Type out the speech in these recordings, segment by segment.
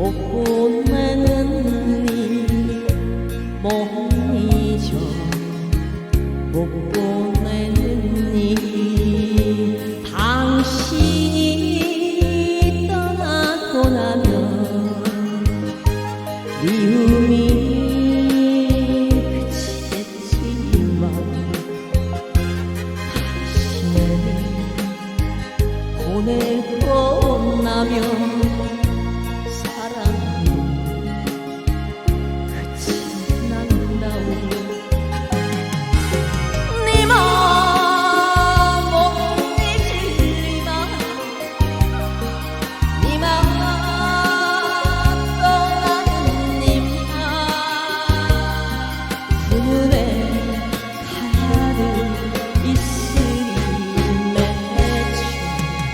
못 보니 저 못 보니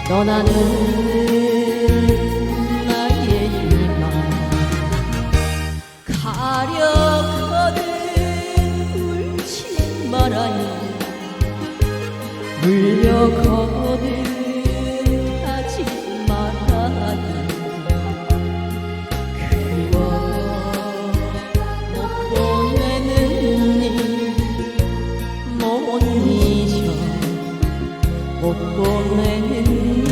떠나는 나의 일만 가려거든 울지 말아요. 多美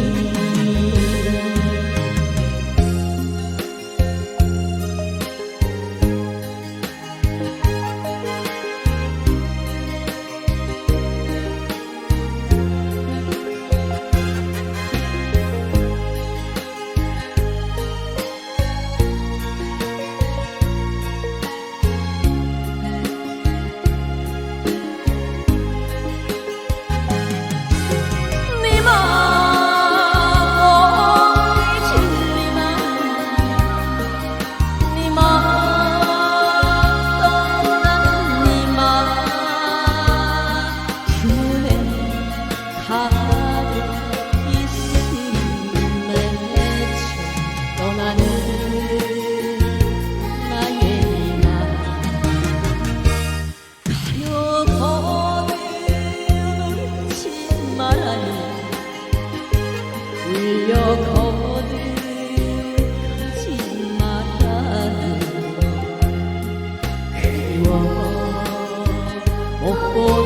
我